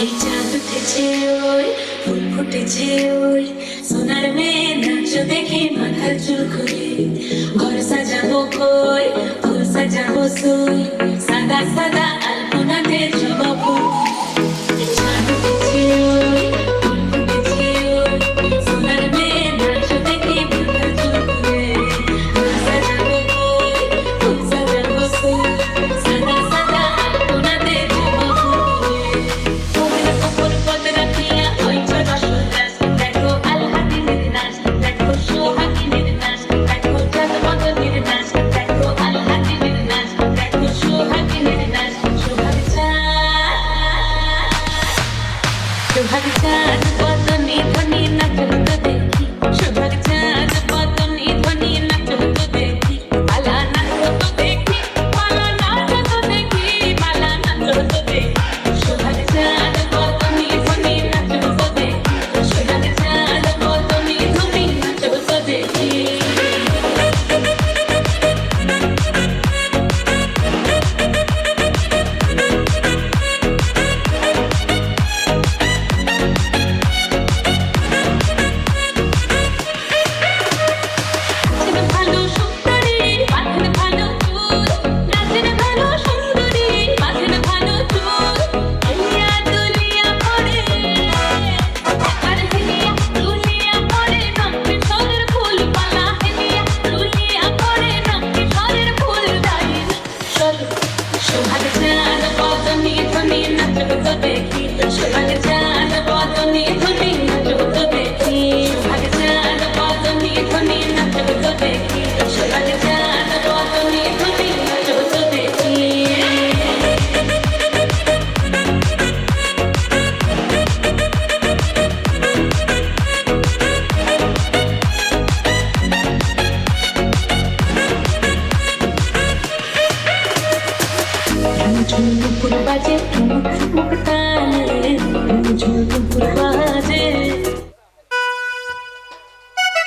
এই চাঁদ উঠেছে ওই ফুল ফুটেছে ওই সোনার মেয়ে নাচ দেখে মাথার চুল খুলে। ঘর সাজাবো কই ফুল সাজাবো সুই সাদা সাদা भाग्यान पत्नी बनी Mukul budget.